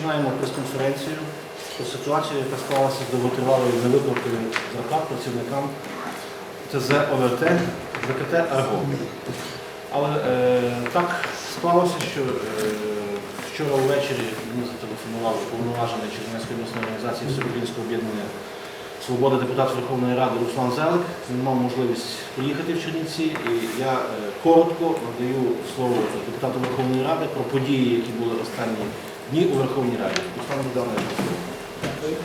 Починаємо прес-конференцію про ситуацію, яка склалася з довготривалою невиплатою зарплат працівникам ТЗ ОВТ, ВКТ АРГО. Але е, так склалося, що е, вчора ввечері мені зателефонував повноважений Чернівецької обласної організації Всеукраїнського об'єднання Свобода депутат Верховної Ради Руслан Зелик. Він мав можливість поїхати в Чернівці, і я е, коротко надаю слово депутату Верховної Ради про події, які були останні дні у Верховній Раді. Дякую.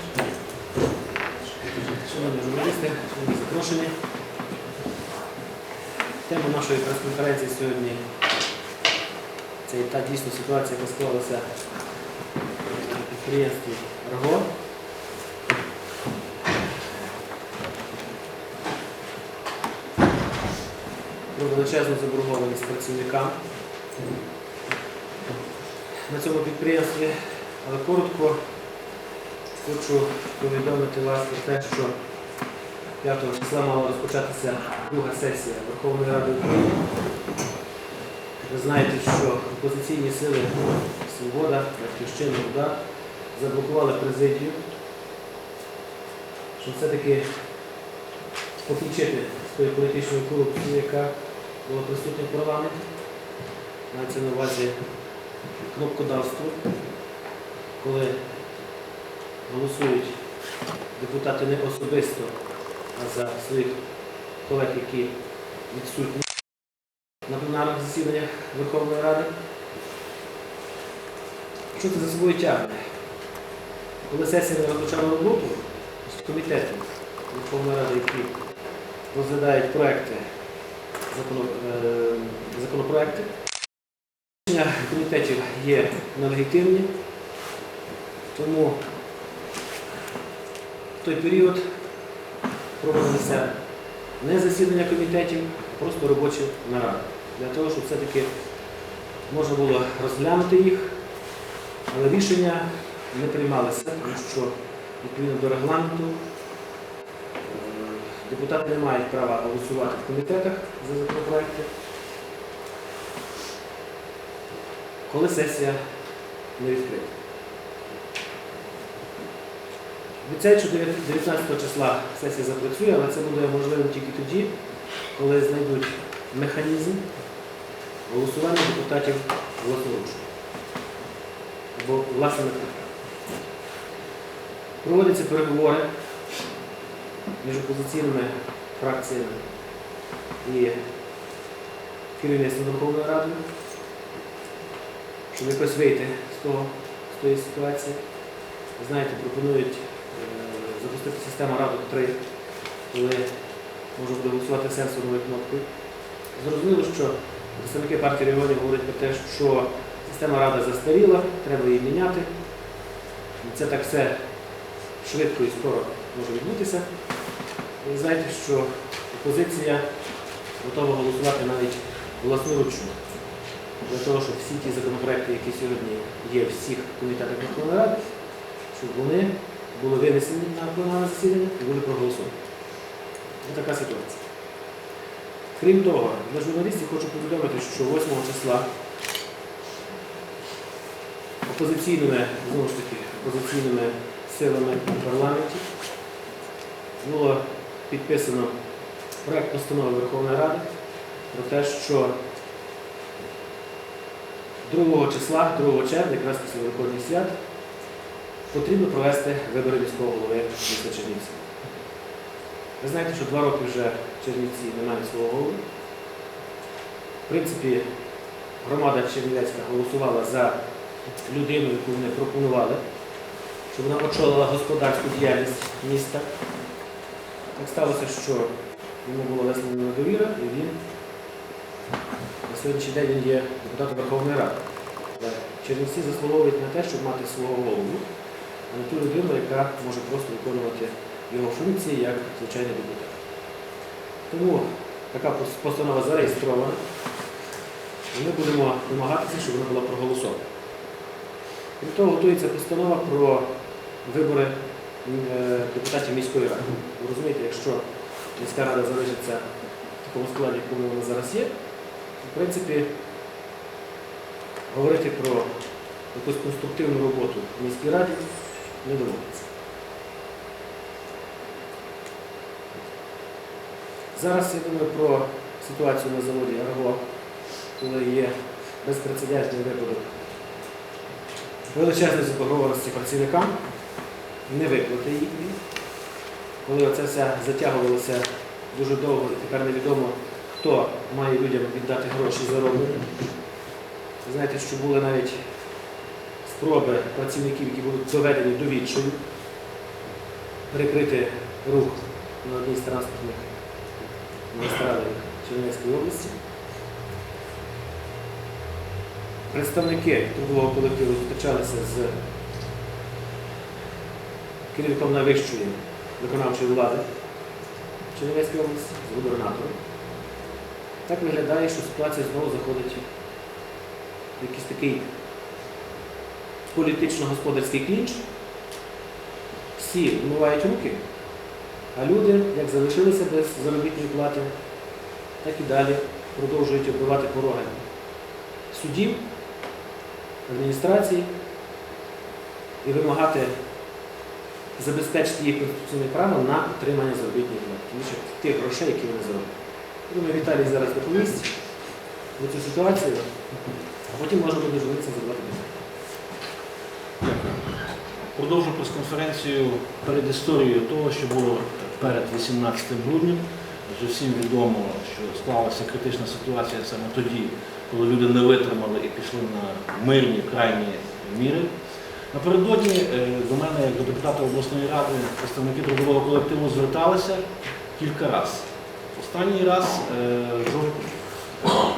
Шановні журналісти, шановні запрошені. Тема нашої прес-конференції сьогодні це та дійсно ситуація, яка склалася на підприємстві РГО. Про величезну заборгованість працівникам на цьому підприємстві, але коротко Хочу повідомити вас про те, що 5 числа мала розпочатися друга сесія Верховної Ради України. Ви знаєте, що опозиційні сили Свобода, Батьківщина, Удар заблокували президію, щоб все-таки покінчити з тою політичною корупцією, яка була присутня в парламенті. Мається на увазі кнопкодавство, коли голосують депутати не особисто, а за своїх колег, які відсутні на пленарних засіданнях Верховної Ради. Що це за собою тягне? Коли сесія не розпочала роботу, з комітетів Верховної Ради, які розглядають проекти, е, законопроекти, є нелегітимні, тому в той період проводилися не засідання комітетів, а просто робочі наради. Для того, щоб все-таки можна було розглянути їх, але рішення не приймалися, тому що відповідно до регламенту е, депутати не мають права голосувати в комітетах за законопроекти. Коли сесія не відкрита. Обіцяють, що 19 числа сесія запрацює, але це буде можливо тільки тоді, коли знайдуть механізм голосування депутатів власноручно. Або власними. Проводяться переговори між опозиційними фракціями і керівництвом Верховної Ради, щоб якось вийти з, того, з тої ситуації. Знаєте, пропонують е, запустити систему Радок 3, коли можна буде голосувати сенсорною кнопкою. Зрозуміло, що представники партії регіонів говорять про те, що система Рада застаріла, треба її міняти. Це так все швидко і скоро може відбутися. Ви знаєте, що опозиція готова голосувати навіть власноручно для того, щоб всі ті законопроекти, які сьогодні є в всіх комітетах Верховної Ради, щоб вони були винесені на пленарне засідання і були проголосовані. Така ситуація. Крім того, для журналістів хочу повідомити, що 8 числа опозиційними, знову ж таки, опозиційними силами в парламенті було підписано проект постанови Верховної Ради про те, що 2 числа, 2 червня, якраз після Великодніх свят, потрібно провести вибори міського голови міста Чернівці. Ви знаєте, що два роки вже Чернівці не мають свого голови. В принципі, громада Чернівецька голосувала за людину, яку вони пропонували, щоб вона очолила господарську діяльність міста. Так сталося, що йому була висловлена довіра, і він на сьогоднішній день він є депутатом Верховної Ради. Чернівці заслуговують на те, щоб мати свого голову, а не ту людину, яка може просто виконувати його функції як звичайний депутат. Тому така постанова зареєстрована. І ми будемо намагатися, щоб вона була проголосована. Крім того, готується постанова про вибори е, депутатів міської ради. Ви розумієте, якщо міська рада залишиться в такому складі, якому вона зараз є, в принципі, говорити про якусь конструктивну роботу в міській раді не доводиться. Зараз я думаю про ситуацію на заводі Арго, коли є безпрецедентний випадок величезної заборгованості працівникам, не виплати їхні. Коли оце все затягувалося дуже довго і тепер невідомо, хто має людям віддати гроші зароблені. Знаєте, що були навіть спроби працівників, які будуть доведені до відчаю, перекрити рух на одній з транспортних магістралей Чернівецької області. Представники трудового колективу зустрічалися з керівником найвищої виконавчої влади Чернівецької області, з губернатором. Так виглядає, що ситуація знову заходить в якийсь такий політично-господарський клінч. Всі вмивають руки, а люди, як залишилися без заробітної плати, так і далі продовжують оббивати пороги судів, адміністрації і вимагати забезпечити їх конституційне право на отримання заробітної плати, що тих грошей, які вони зароблять. Думаю, Віталій зараз доповість про цю ситуацію, а потім можна буде звернутися задавати питання. Дякую. Продовжу прес-конференцію перед історією того, що було перед 18 грудням. Вже всім відомо, що склалася критична ситуація саме тоді, коли люди не витримали і пішли на мирні крайні міри. Напередодні е, до мене, як до депутата обласної ради, представники трудового колективу зверталися кілька разів. Останній раз е,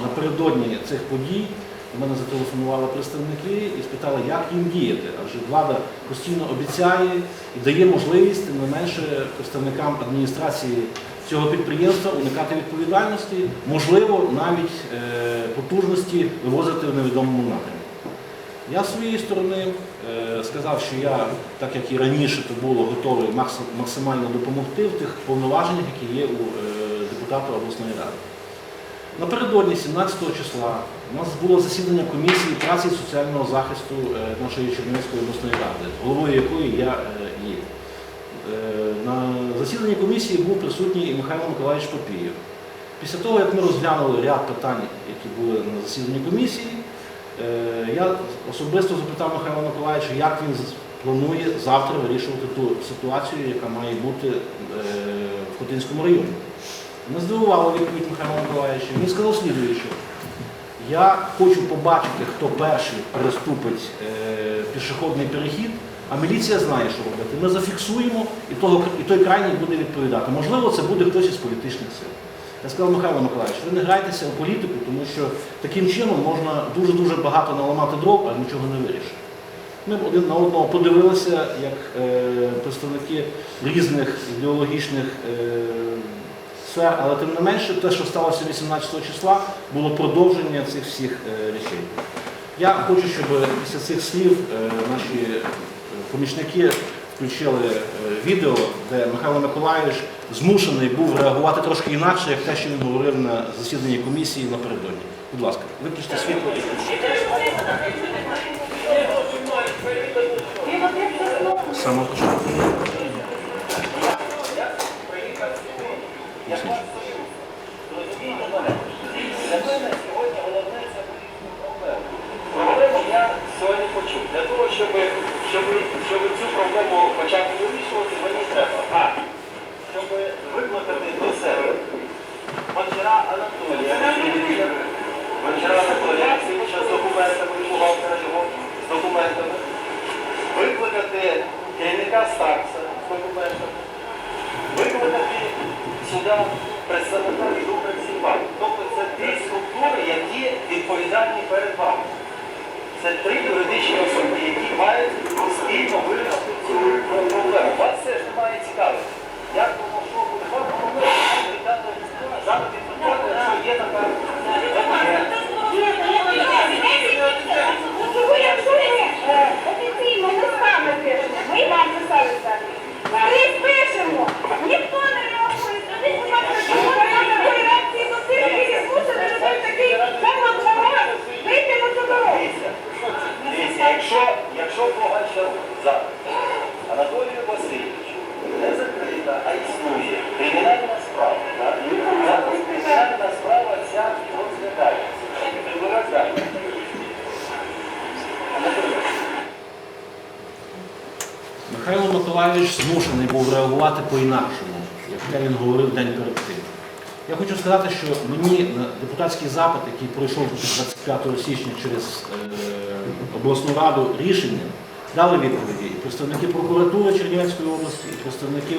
напередодні цих подій до мене зателефонували представники і спитали, як їм діяти. Адже влада постійно обіцяє і дає можливість, тим не менше, представникам адміністрації цього підприємства уникати відповідальності, можливо, навіть е, потужності вивозити в невідомому напрямку. Я з своєї сторони е, сказав, що я, так як і раніше то було, готовий максимально допомогти в тих повноваженнях, які є у депутата обласної ради. Напередодні 17 числа у нас було засідання комісії праці і соціального захисту е, нашої Чернівецької обласної ради, головою якої я е, є. Е, На засіданні комісії був присутній і Михайло Миколаївич Попієв. Після того, як ми розглянули ряд питань, які були на засіданні комісії, я особисто запитав Михайла Миколаївича, як він планує завтра вирішувати ту ситуацію, яка має бути в Хотинському районі. Не здивувала відповідь Михайла Миколаївича. Він сказав слідуюче. Я хочу побачити, хто перший переступить е, пішохідний перехід, а міліція знає, що робити. Ми зафіксуємо, і, того, і той крайній буде відповідати. Можливо, це буде хтось із політичних сил. Я сказав, Михайло Миколаївич, ви не грайтеся у політику, тому що таким чином можна дуже-дуже багато наламати дров, а нічого не вирішити. Ми один на одного подивилися, як е, представники різних ідеологічних е, сфер, але тим не менше, те, що сталося 18 числа, було продовження цих всіх е, речей. Я хочу, щоб після цих слів е, наші е, помічники включили відео, де Михайло Миколаївич змушений був реагувати трошки інакше, як те, що він говорив на засіданні комісії напередодні. Будь ласка, виключте світло. Саме початку. Проблему я сьогодні почув. Для того, щоб, щоб, щоб цю проблему почати вирішувати, мені треба. А. Щоб викликати до себе Гончара Анатолія. Гончара Анатолія Максимовича з документами, бухгалтера його з документами. Викликати керівника Старкса з документами. Викликати сюди представника групи Сімбан. Тобто це дві структури, які відповідальні перед вами. Це три юридичні особи, які мають спільно вирішити цю проблему. Вас це ж немає цікавити. Як воно що буде? Вам головне, що віддати зараз відповідати, що є така. Чого якщо ми е, офіційно листами пишемо, ми вам писали так. Лист пишемо, ніхто не реагує. Тоді, будь ласка, чому немає такої реакції до тих, які змусили людей такий певно дорогу, вийти на цю дорогу. Дивіться, дивіться, якщо Михайло Миколайович змушений був реагувати по-інакшому, як він говорив день перед тим. Я хочу сказати, що мені депутатський запит, який пройшов 25 січня через е, обласну раду рішення, дали відповіді і представники прокуратури Чернівецької області, і представники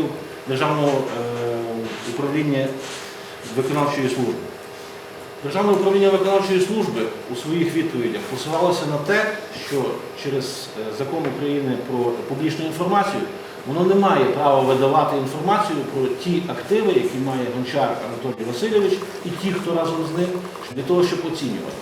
Державного е, управління виконавчої служби. Державне управління виконавчої служби у своїх відповідях посилалося на те, що через е, закон України про публічну інформацію воно не має права видавати інформацію про ті активи, які має гончар Анатолій Васильович, і ті, хто разом з ним, для того, щоб оцінювати.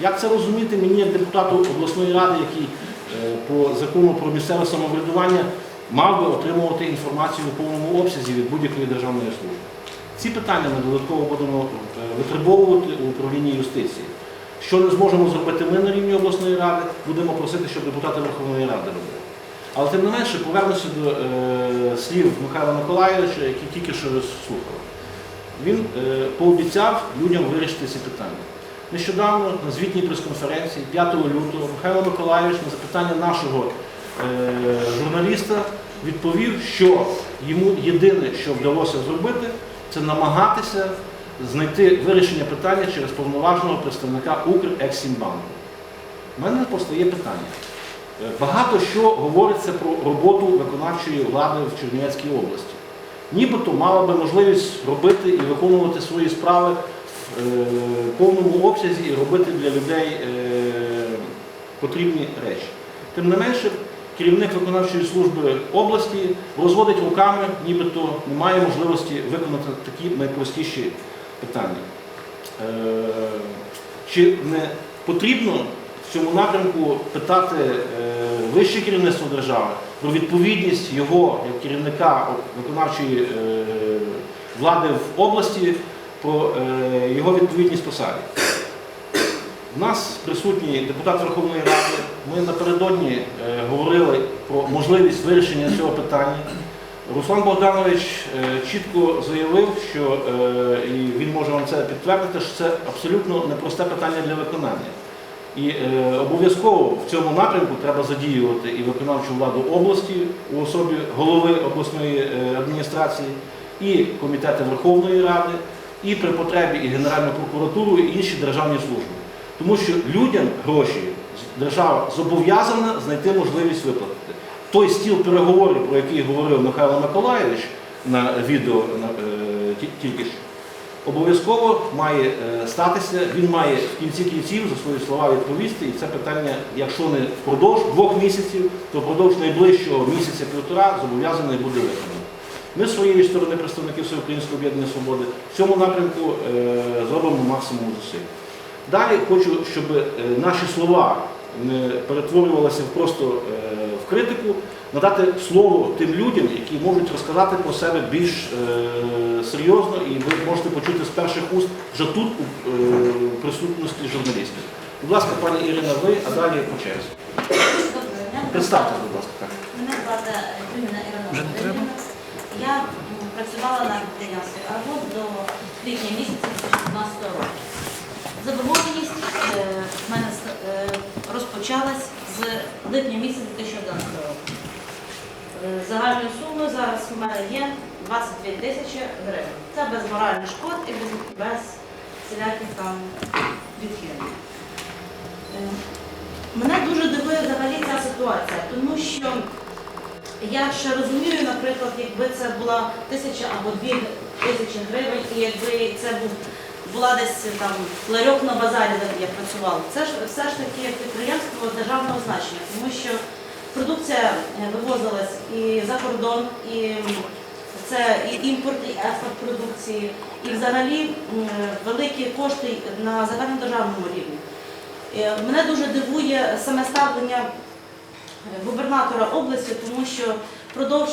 Як це розуміти мені, як депутату обласної ради, який е, по закону про місцеве самоврядування мав би отримувати інформацію у повному обсязі від будь-якої державної служби? Ці питання ми додатково будемо е, витребовувати у управлінні юстиції. Що не зможемо зробити ми на рівні обласної ради, будемо просити, щоб депутати Верховної Ради робили. Але тим не менше повернуся до е, слів Михайла Миколайовича, які тільки що ви. Він е, пообіцяв людям вирішити ці питання. Нещодавно на звітній прес-конференції 5 лютого Михайло Миколайович на запитання нашого е, журналіста відповів, що йому єдине, що вдалося зробити, це намагатися знайти вирішення питання через повноважного представника Укрексімбанку. У мене постає питання. Багато що говориться про роботу виконавчої влади в Чернівецькій області. Нібито мала би можливість робити і виконувати свої справи в е, повному обсязі і робити для людей е, потрібні речі. Тим не менше, керівник виконавчої служби області розводить руками, нібито немає можливості виконати такі найпростіші питання. Е, Чи не потрібно цьому напрямку питати е, вище керівництво держави про відповідність його як керівника виконавчої е, влади в області, про е, його відповідність посаді? У нас присутній депутат Верховної Ради. Ми напередодні говорили про можливість вирішення цього питання. Руслан Богданович чітко заявив, що і він може вам це підтвердити, що це абсолютно непросте питання для виконання. І е, обов'язково в цьому напрямку треба задіювати і виконавчу владу області у особі голови обласної е, адміністрації, і комітети Верховної Ради, і при потребі і Генеральну прокуратуру, і інші державні служби. Тому що людям гроші держава зобов'язана знайти можливість виплатити. Той стіл переговорів, про який говорив Михайло Миколайович на відео на, е, тільки що, обов'язково має е, статися, він має в кінці кінців за свої слова відповісти, і це питання, якщо не впродовж двох місяців, то впродовж найближчого місяця-півтора зобов'язаний буде виконано. Ми з своєї сторони, представники Всеукраїнського об'єднання свободи, в цьому напрямку е, зробимо максимум зусиль. Далі хочу, щоб е, наші слова не перетворювалися просто в критику, надати слово тим людям, які можуть розказати про себе більш е, серйозно, і ви можете почути з перших уст вже тут у е, присутності журналістів. Будь ласка, пані Ірина, ви, а далі по черзі. Представте, будь ласка. так. Мене звати Ірина Володимирівна. Я працювала на підприємстві «Арго» до квітня місяця 2015 року. Заборгованість е, в мене е, розпочалась з липня місяця 2011 року. Загальною сумою зараз у мене є 22 тисячі гривень. Це без моральних шкод і без, без всіляких там відхилень. Е, Мене дуже дивує взагалі ця ситуація, тому що я ще розумію, наприклад, якби це була тисяча або дві тисячі гривень, і якби це був була десь там ларьок на базарі, де я працювала. Це ж все ж таки підприємство державного значення, тому що продукція е, вивозилась і за кордон, і це і імпорт, і експорт продукції, і взагалі великі кошти на загальнодержавному рівні. Е, Мене дуже дивує саме ставлення е, губернатора області, тому що впродовж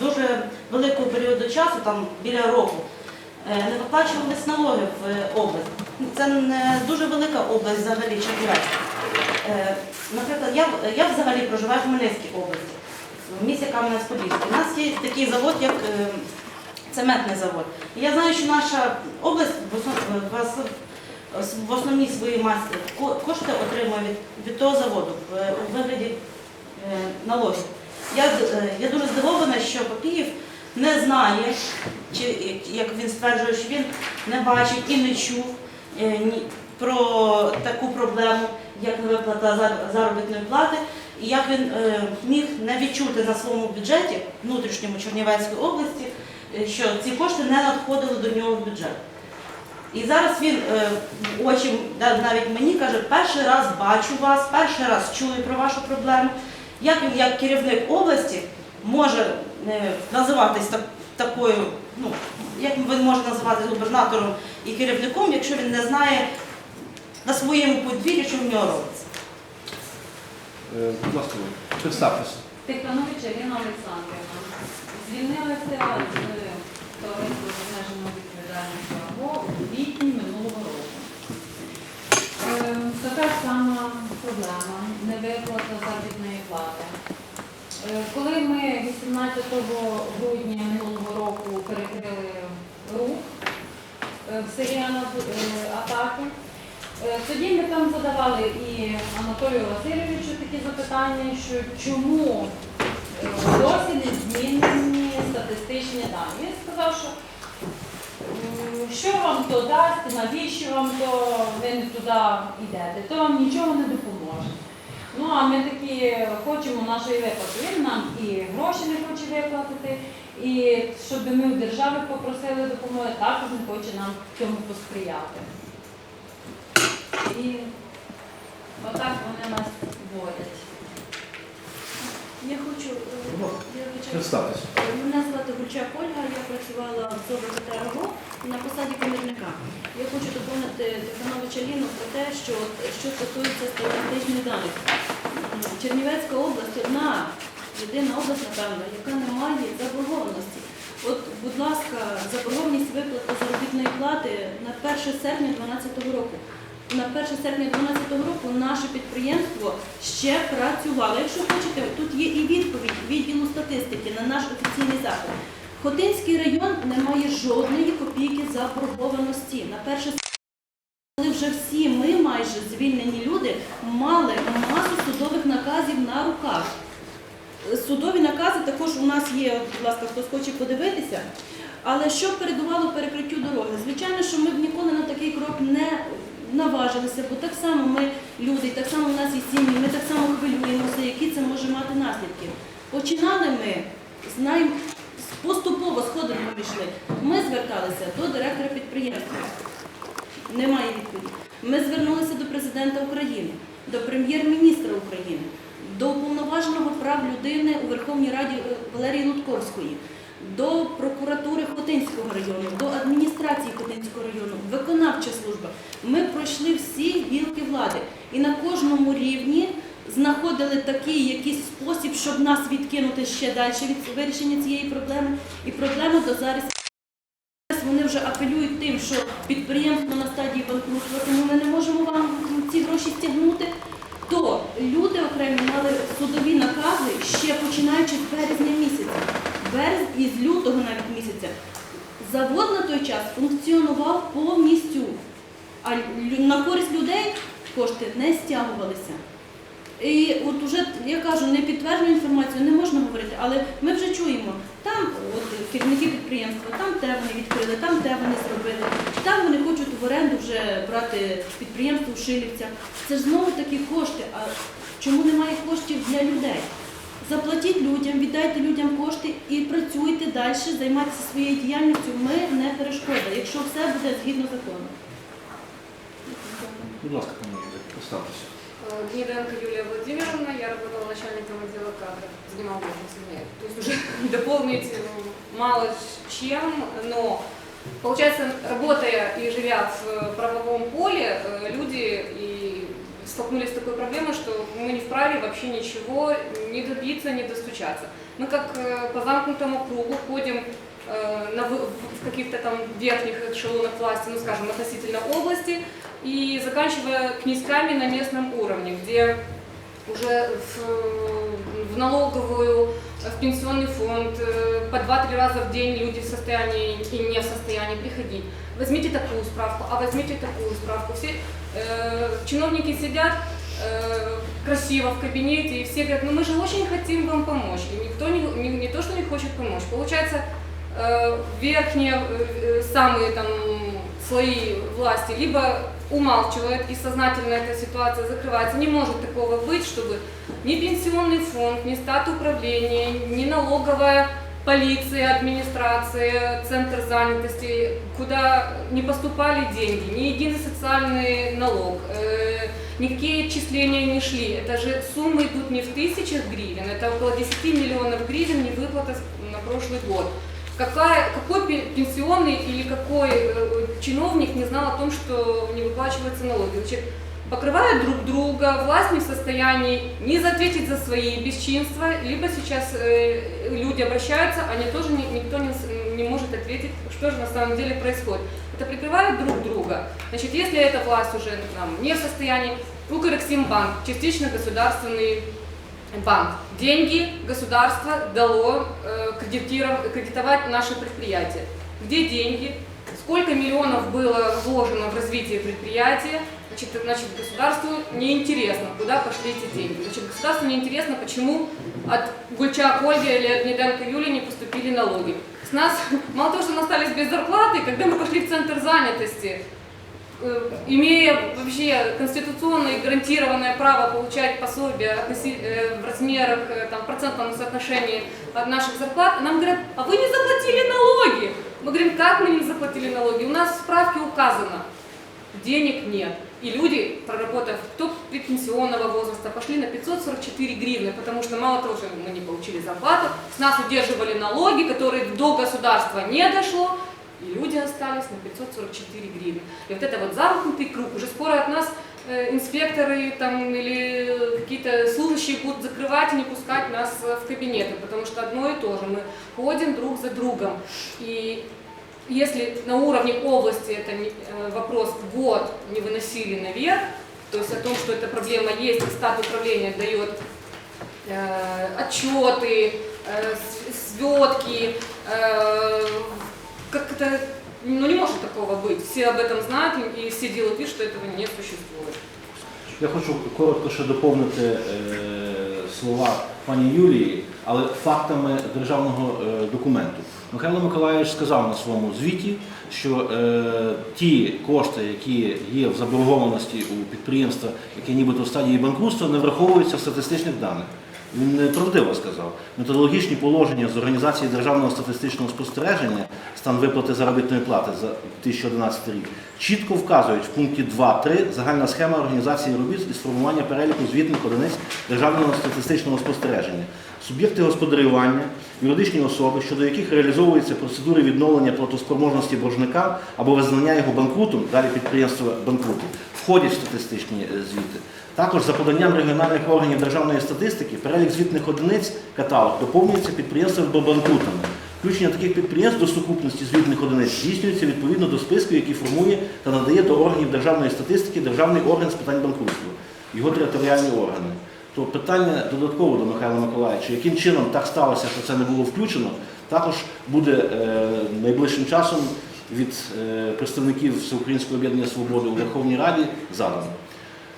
дуже великого періоду часу, там біля року, не виплачувались налоги в область. Це не дуже велика область взагалі Чернівецька. Е, Наприклад, я, я взагалі проживаю в Хмельницькій області, в місті Кам'янець-Подільський. У нас є такий завод, як е, цементний завод. І я знаю, що наша область в в основній своїй масі кошти отримує від, від того заводу у вигляді е, налогів. Я, е, я дуже здивована, що Папієв не знає, чи як він стверджує, що він не бачив і не чув е, про таку проблему, як невиплата зар- заробітної плати, і як він е, міг не відчути на своєму бюджеті внутрішньому Чернівецької області, е, що ці кошти не надходили до нього в бюджет. І зараз він е, очі навіть мені каже, перший раз бачу вас, перший раз чую про вашу проблему. Як він, як керівник області, може називатись так, такою, ну як він може називатись губернатором і керівником, якщо він не знає на своєму подвір'ї, що в нього робиться. Е, Будь ласка, представтеся. Тиханович Ірина Олександрівна. Звільнилася з товариства з обмеженою відповідальністю або у квітні минулого року. Е, Така ж сама проблема невиплата заробітної плати. Е, Коли ми 18 грудня минулого року перекрили рух е, в е, Атаки, Е, Тоді ми там задавали і Анатолію Васильовичу такі запитання, що чому е, досі не змінені статистичні дані. Він сказав, що що вам то дасть, навіщо вам то ви не туди йдете, то вам нічого не допоможе. Ну а ми такі хочемо нашої виплати. Він нам і гроші не хоче виплатити, і щоб ми в держави попросили допомоги, також не хоче нам цьому посприяти. І отак вони нас водять. Я хочу, е, я вибачаюсь. Мене звати Гульчак Ольга, я працювала в ЗОБКТ РГО на посаді комірника. Я хочу доповнити Тихановича Ліну про те, що, що стосується статистичних даних. Чернівецька область одна, єдина область, напевно, яка не має заборгованості. От, будь ласка, заборгованість виплати заробітної плати на 1 серпня 2012 року. На 1 серпня 2012 року наше підприємство ще працювало. Якщо хочете, тут є і відповідь відділу статистики на наш офіційний запит. Хотинський район не має жодної копійки заборгованості. На 1 коли вже всі ми, майже звільнені люди, мали масу судових наказів на руках. Судові накази також у нас є, будь ласка, хтось хоче подивитися. Але що передувало перекриттю дороги? Звичайно, що ми б ніколи на такий крок не наважилися, бо так само ми люди, так само в нас є сім'ї, ми так само хвилюємося, які це може мати наслідки. Починали ми, знаємо, поступово сходинками йшли. Ми зверталися до директора підприємства. Немає відповіді. Ми звернулися до президента України, до прем'єр-міністра України, до уповноваженого прав людини у Верховній Раді е, Валерії Лутковської, до прокуратури Хотинського району, до адміністрації Хотинського району, виконавча служба. Пройшли всі гілки влади і на кожному рівні знаходили такий якийсь спосіб, щоб нас відкинути ще далі від вирішення цієї проблеми. І проблема до зараз. Вони вже апелюють тим, що підприємство на стадії банкрутства, тому ми не можемо вам ці гроші стягнути. То люди окремі мали судові накази ще починаючи з березня місяця, берез і з лютого навіть місяця. Завод на той час функціонував повністю, а на користь людей кошти не стягувалися. І от уже я кажу, не підтверджую інформацію, не можна говорити, але ми вже чуємо, там от, керівники підприємства, там те вони відкрили, там те вони зробили, там вони хочуть в оренду вже брати підприємство в Шилівцях. Це ж знову такі кошти. А чому немає коштів для людей? Заплатіть людям, віддайте людям кошти і працюйте далі, займайтеся своєю діяльністю. Ми не перешкода, якщо все буде згідно закону. Будь ласка, пані представтеся. Гнеденко Юлия Владимировна, я работала начальником отдела кадров, занимала должность нет. То есть уже дополнить ну, мало чем, но получается, работая и живя в правовом поле, э, люди и столкнулись с такой проблемой, что мы не вправе вообще ничего не добиться, не достучаться. Мы как э, по замкнутому кругу ходим э, на, в каких-то там верхних эшелонах власти, ну скажем, относительно области, и заканчивая князьками на местном уровне, где уже в, в налоговую, в пенсионный фонд э, по 2-3 раза в день люди в состоянии и не в состоянии приходить. Возьмите такую справку, а возьмите такую справку. Все э, чиновники сидят, э, красиво в кабинете, и все говорят, ну мы же очень хотим вам помочь. И никто не, не, не то, что не хочет помочь. Получается, э, верхние э, самые там слои власти либо умалчивают и сознательно эта ситуация закрывается. Не может такого быть, чтобы ни пенсионный фонд, ни стат управления, ни налоговая полиция, администрация, центр занятости, куда не поступали деньги, ни единый социальный налог, э, никакие отчисления не шли. Это же суммы идут не в тысячах гривен, это около 10 миллионов гривен невыплата с- на прошлый год. Какая, какой пе- пенсионный или какой э, чиновник не знал о том, что не выплачиваются налоги? Значит, покрывают друг друга, власть не в состоянии не ответить за свои бесчинства, либо сейчас э, люди обращаются, они тоже ни- никто не, не может ответить, что же на самом деле происходит. Это прикрывают друг друга. Значит, если эта власть уже там, не в состоянии, Укрексимбанк, частично государственный банк, деньги государство дало э, кредитиров- кредитовать наши предприятия. Где деньги? Сколько миллионов было вложено в развитие предприятия? Значит, значит, государству неинтересно, куда пошли эти деньги. Значит, государству неинтересно, почему от Гульчак Ольги или от Неденко Юли не поступили налоги. С нас, мало того, что мы остались без зарплаты, когда мы пошли в центр занятости, э, имея вообще конституционное гарантированное право получать пособие э, в размерах, э, там, процентном соотношении от наших зарплат, нам говорят, а вы не заплатили налоги. Мы говорим, как мы не заплатили налоги? У нас в справке указано, денег нет. И люди, проработав, кто предпенсионного возраста, пошли на 544 гривны, потому что мало того, что мы не получили зарплату, с нас удерживали налоги, которые до государства не дошло, и люди остались на 544 гривны. И вот это вот замкнутый круг. Уже скоро от нас э, инспекторы там, или какие-то служащие будут закрывать и не пускать нас э, в кабинеты, потому что одно и то же. Мы ходим друг за другом. И если на уровне области это не- э, вопрос год не выносили наверх, то есть о том, что эта проблема есть, и стат управления дает э, отчеты, э, сводки, э, как это, ну не может такого быть. Все об этом знают и и все делают вид, что этого не существует. Я хочу коротко ще доповнити е, слова пані Юлії, але фактами державного е, документу. Михайло Миколаївич сказав на своєму звіті, що е, ті кошти, які є в заборгованості у підприємства, яке нібито в стадії банкрутства, не враховуються в статистичних даних. Він неправдиво сказав. Методологічні положення з організації державного статистичного спостереження, стан виплати заробітної плати за 2011 рік, чітко вказують в пункті 2.3 загальна схема організації робіт і сформування переліку звітних одиниць державного статистичного спостереження. Суб'єкти господарювання, юридичні особи, щодо яких реалізовуються процедури відновлення платоспроможності боржника або визнання його банкрутом, далі підприємства банкруту, входять в статистичні е, звіти. Також за поданням регіональних органів державної статистики перелік звітних одиниць каталог доповнюється підприємствами або банкрутами. Включення таких підприємств до сукупності звітних одиниць здійснюється відповідно до списку, який формує та надає до органів державної статистики Державний орган з питань банкрутства, його територіальні органи. То питання додатково до Михайла Миколаївича, яким чином так сталося, що це не було включено, також буде е, найближчим часом від е, представників Всеукраїнського об'єднання свободи у Верховній Раді задано.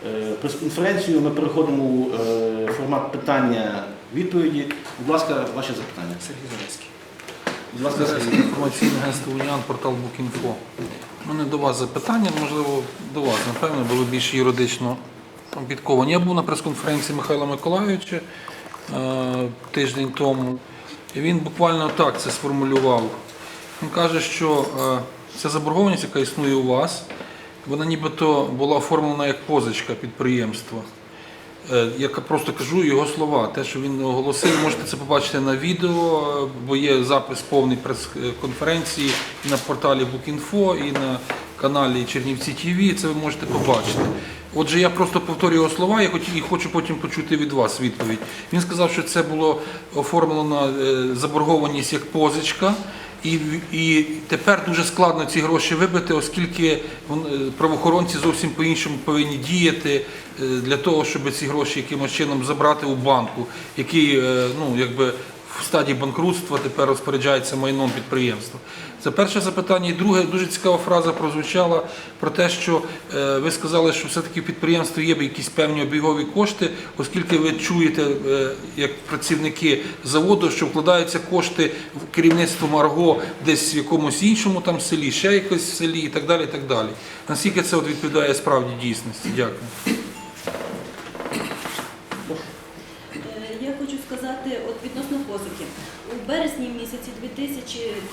Е, Прес-конференцію ми переходимо у е, формат питання-відповіді. Будь ласка, ваші запитання. Сергій Зарецький. Будь ласка, Сергій. Інформаційне агентство Уніан, портал Букінфо. У мене до вас запитання, можливо, до вас, напевно, було більш юридично підковані. Я був на прес-конференції Михайла Миколайовича тиждень тому. І він буквально так це сформулював. Він каже, що е, ця заборгованість, яка існує у вас, вона нібито була оформлена як позичка підприємства. Е, Я просто кажу його слова. Те, що він оголосив, можете це побачити на відео, е, бо є запис повний прес-конференції на порталі Букінфо, і на каналі Чернівці ТВ. Це ви можете побачити. Отже, я просто повторюю його слова і хочу потім почути від вас відповідь. Він сказав, що це було оформлено заборгованість як позичка. І, і тепер дуже складно ці гроші вибити, оскільки е, правоохоронці зовсім по-іншому повинні діяти е, для того, щоб ці гроші якимось чином забрати у банку, який е, ну, якби в стадії банкрутства тепер розпоряджається майном підприємства. Це перше запитання. І друге, дуже цікава фраза прозвучала про те, що е, ви сказали, що все-таки в підприємстві є якісь певні обігові кошти, оскільки ви чуєте, е, як працівники заводу, що вкладаються кошти в керівництво Марго десь в якомусь іншому там селі, ще якось в селі і так далі. І так далі. Наскільки це от відповідає справді дійсності? Дякую. Е, Я хочу сказати, от відносно позики. У березні місяці 2012